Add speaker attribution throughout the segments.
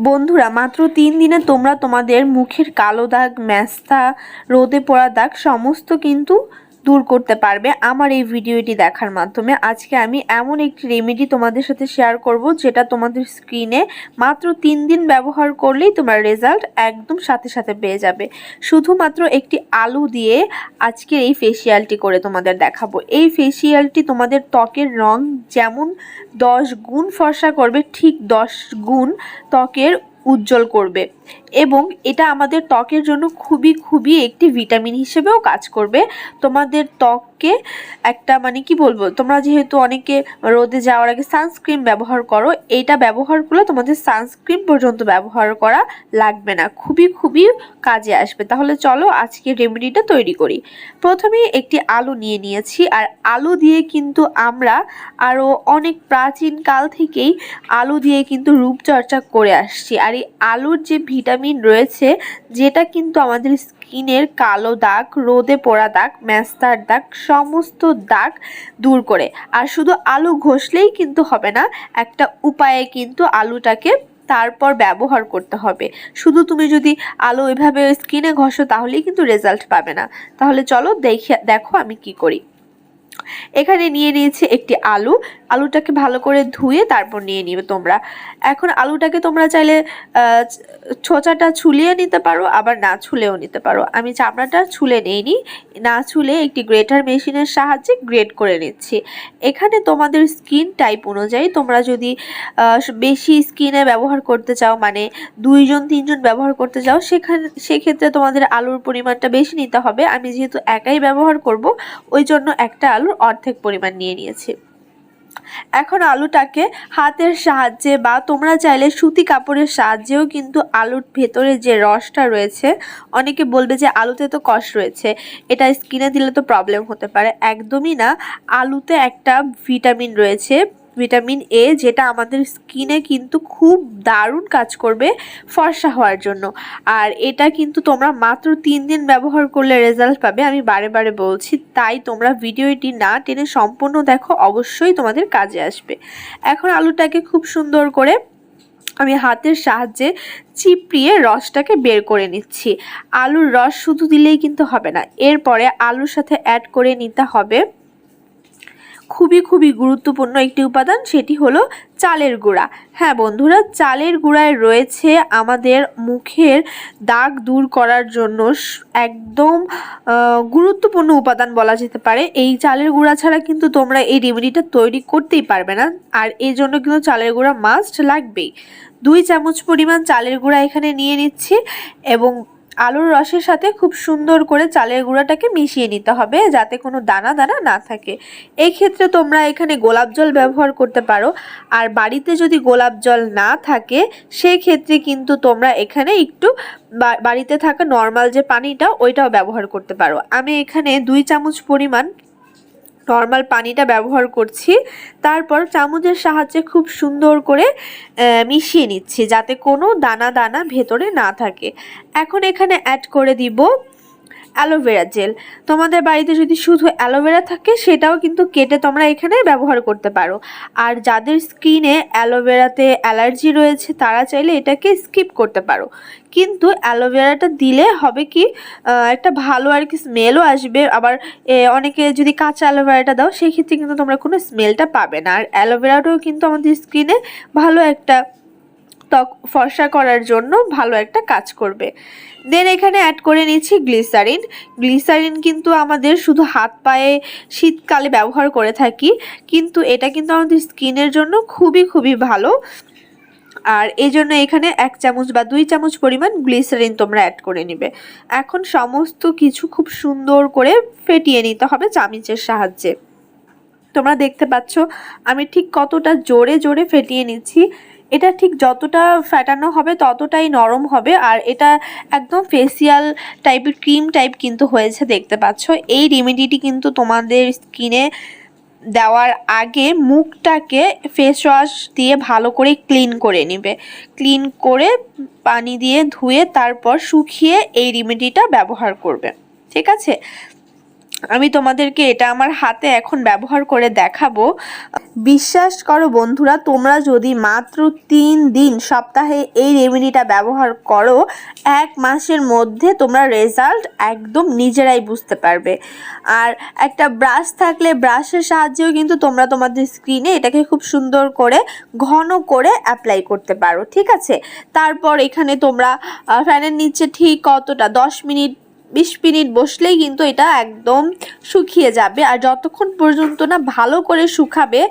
Speaker 1: বন্ধুরা, মাত্র তিন দিনে তোমরা তোমাদের মুখের কালো দাগ, ম্যাস্তা, রোদে পড়া দাগ, সমস্ত কিন্তু দূর করতে পারবে আমার এই ভিডিওটি দেখার মাধ্যমে। আজকে আমি এমন একটি রেমেডি তোমাদের সাথে শেয়ার করব, যেটা তোমাদের স্ক্রিনে মাত্র তিন দিন ব্যবহার করলেই তোমার রেজাল্ট একদম সাথে সাথে পেয়ে যাবে। শুধুমাত্র একটি আলু দিয়ে আজকে এই ফেসিয়ালটি করে তোমাদের দেখাবো। এই ফেসিয়ালটি তোমাদের ত্বকের রং যেমন দশ গুণ ফর্সা করবে, ঠিক দশ গুণ ত্বকের উজ্জ্বল করবে। এবং এটা আমাদের ত্বকের জন্য খুবই খুবই একটি ভিটামিন হিসেবেও কাজ করবে। তোমাদের ত্বককে একটা মানে কি বলব? তোমরা যেহেতু অনেকে রোদে যাওয়ার আগে সানস্ক্রিন ব্যবহার করো, এইটা ব্যবহার করলে তোমাদের সানস্ক্রিন পর্যন্ত ব্যবহার করা লাগবে না। খুবই খুবই কাজে আসবে। তাহলে চলো আজকে রেমেডিটা তৈরি করি। প্রথমে একটি আলু নিয়ে নিয়েছি, আর আলু দিয়ে কিন্তু আমরা আরও অনেক প্রাচীন কাল থেকেই আলু দিয়ে কিন্তু রূপচর্চা করে আসছি। আর এই আলুর যে ভিটামিন রয়েছে, যেটা কিন্তু আমাদের স্কিনের কালো দাগ, রোদে পোড়া দাগ, ম্যাস্তার দাগ, সমস্ত দাগ দূর করে। আর শুধু আলু ঘষলেই কিন্তু হবে না, একটা উপায়ে কিন্তু আলুটাকে তারপর ব্যবহার করতে হবে। শুধু তুমি যদি আলু এভাবে স্কিনে ঘষো, তাহলেই কিন্তু রেজাল্ট পাবে না। তাহলে চলো দেখে, দেখো আমি কি করি। এখানে নিয়ে নিয়েছি একটি আলু আলুটাকে ভালো করে ধুয়ে তারপর নিয়ে নিবে তোমরা। এখন আলুটাকে তোমরা চাইলে ছোচাটা ছুলিয়ে নিতে পারো, আবার না ছুলেও নিতে পারো। আমি চামড়াটা ছুলে নিইনি। না ছুলে একটি গ্রেটার মেশিনের সাহায্যে গ্রেট করে নিচ্ছি। এখানে তোমাদের স্কিন টাইপ অনুযায়ী তোমরা যদি বেশি স্কিনে ব্যবহার করতে চাও মানে দুইজন, তিনজন ব্যবহার করতে চাও, সেখানে, সেক্ষেত্রে তোমাদের আলুর পরিমাণটা বেশি নিতে হবে। আমি যেহেতু একাই ব্যবহার করব, ওই জন্য একটা আলুর অর্ধেক পরিমাণ নিয়ে নিয়েছি। এখন আলুটাকে হাতের সাহায্যে বা তোমরা চাইলে সুতি কাপড়ের সাহায্যেও কিন্তু আলুর ভেতরে যে রসটা রয়েছে, অনেকে বলবে যে আলুতে তো কষ রয়েছে, এটা স্কিনে দিলে তো প্রবলেম হতে পারে। একদমই না, আলুতে একটা ভিটামিন রয়েছে ভিটামিন এ যেটা আমাদের স্কিনে কিন্তু খুব দারুণ কাজ করবে ফর্সা হওয়ার জন্য। আর এটা কিন্তু তোমরা মাত্র তিন দিন ব্যবহার করলে রেজাল্ট পাবে, আমি বারে বারে বলছি। তাই তোমরা ভিডিওটি না টেনে সম্পূর্ণ দেখো, অবশ্যই তোমাদের কাজে আসবে। এখন আলুটাকে খুব সুন্দর করে আমি হাতের সাহায্যে চিপড়িয়ে রসটাকে বের করে নিচ্ছি। আলুর রস শুধু দিলেই কিন্তু হবে না, এরপরে আলুর সাথে অ্যাড করে নিতে হবে খুবই খুবই গুরুত্বপূর্ণ একটি উপাদান, সেটি হলো চালের গুঁড়া। হ্যাঁ বন্ধুরা, চালের গুঁড়ায় রয়েছে আমাদের মুখের দাগ দূর করার জন্য একদম গুরুত্বপূর্ণ উপাদান বলা যেতে পারে। এই চালের গুঁড়া ছাড়া কিন্তু তোমরা এই রেমেডিটা তৈরি করতেই পারবে না। আর এই জন্য কিন্তু চালের গুঁড়া মাস্ট লাগবেই। দুই চামচ পরিমাণ চালের গুঁড়া এখানে নিয়ে নিচ্ছি এবং আলুর রসের সাথে খুব সুন্দর করে চালের গুঁড়াটাকে মিশিয়ে নিতে হবে যাতে কোনো দানা দানা না থাকে। এই ক্ষেত্রে তোমরা এখানে গোলাপ জল ব্যবহার করতে পারো। আর বাড়িতে যদি গোলাপ জল না থাকে সেই ক্ষেত্রে কিন্তু তোমরা এখানে একটু বাড়িতে থাকা নর্মাল যে পানিটা, ওইটাও ব্যবহার করতে পারো। আমি এখানে দুই চামচ পরিমাণ নর্মাল পানিটা ব্যবহার করছি। তারপর চামচের সাহায্যে খুব সুন্দর করে মিশিয়ে নিচ্ছি যাতে কোনো দানা দানা ভেতরে না থাকে। এখন এখানে অ্যাড করে দিব অ্যালোভেরা জেল। তোমাদের বাড়িতে যদি শুধু অ্যালোভেরা থাকে, সেটাও কিন্তু কেটে তোমরা এখানে ব্যবহার করতে পারো। আর যাদের স্কিনে অ্যালোভেরাতে অ্যালার্জি রয়েছে, তারা চাইলে এটাকে স্কিপ করতে পারো। কিন্তু অ্যালোভেরাটা দিলে হবে কি একটা ভালো আর কি স্মেলও আসবে। আবার অনেকে যদি কাঁচা অ্যালোভেরাটা দাও, সেক্ষেত্রে কিন্তু তোমরা কোনো স্মেলটা পাবে না। আর অ্যালোভেরাটাও কিন্তু আমাদের স্কিনে ভালো একটা ত্বক ফর্সা করার জন্য ভালো একটা কাজ করবে। দেন এখানে অ্যাড করে নিচ্ছি গ্লিসারিন গ্লিসারিন কিন্তু আমাদের শুধু হাত পায়ে শীতকালে ব্যবহার করে থাকি, কিন্তু এটা কিন্তু আমাদের স্কিনের জন্য খুবই খুবই ভালো। আর এই জন্য এখানে এক চামচ বা দুই চামচ পরিমাণ গ্লিসারিন তোমরা অ্যাড করে নিবে। এখন সমস্ত কিছু খুব সুন্দর করে ফেটিয়ে নিতে হবে চামিচের সাহায্যে। তোমরা দেখতে পাচ্ছ, আমি ঠিক কতটা জোরে জোরে ফেটিয়ে নিচ্ছি। এটা ঠিক যতটা ফ্যাটানো হবে ততটাই নরম হবে। আর এটা একদম ফেসিয়াল টাইপের ক্রিম টাইপ কিন্তু হয়েছে দেখতে পাচ্ছ। এই রেমেডিটি কিন্তু তোমাদের স্কিনে দেওয়ার আগে মুখটাকে ফেস ওয়াশ দিয়ে ভালো করে ক্লিন করে নেবে। ক্লিন করে পানি দিয়ে ধুয়ে তারপর শুকিয়ে এই রেমেডিটা ব্যবহার করবে। ঠিক আছে? আমি তোমাদেরকে এটা আমার হাতে এখন ব্যবহার করে দেখাবো। বিশ্বাস করো বন্ধুরা, তোমরা যদি মাত্র তিন দিন সপ্তাহে এই রেমেডিটা ব্যবহার করো, এক মাসের মধ্যে তোমরা রেজাল্ট একদম নিজেরাই বুঝতে পারবে। আর একটা ব্রাশ থাকলে ব্রাশের সাহায্যেও কিন্তু তোমরা তোমাদের স্ক্রিনে এটাকে খুব সুন্দর করে, ঘন করে অ্যাপ্লাই করতে পারো, ঠিক আছে? তারপর এখানে তোমরা ফ্যানের নিচে ঠিক কতটা? দশ মিনিট বিশ মিনিট বসলেই কিন্তু এটা একদম শুকিয়ে যাবে। আর যতক্ষণ পর্যন্ত না ভালো করে শুকাবে,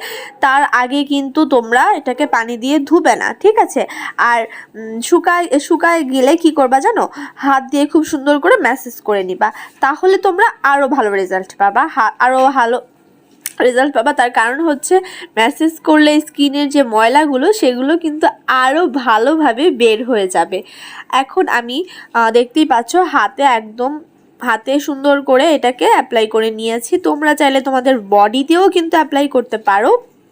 Speaker 1: তার আগে কিন্তু তোমরা এটাকে পানি দিয়ে ধুবে না, ঠিক আছে? আর শুকায় শুকায় গেলে কি করবা জানো? হাত দিয়ে খুব সুন্দর করে ম্যাসেজ করে নিবা। তাহলে তোমরা আরও ভালো রেজাল্ট পাবা। আরও ভালো রেজাল্ট পাবা, তার কারণ হচ্ছে ম্যাসেজ করলে স্কিনের যে ময়লাগুলো, সেগুলো কিন্তু আরও ভালোভাবে বের হয়ে যাবে। এখন আমি দেখতেই পাচ্ছ হাতে একদম, হাতে সুন্দর করে এটাকে অ্যাপ্লাই করে নিয়েছি। তোমরা চাইলে তোমাদের বডিতেও কিন্তু অ্যাপ্লাই করতে পারো।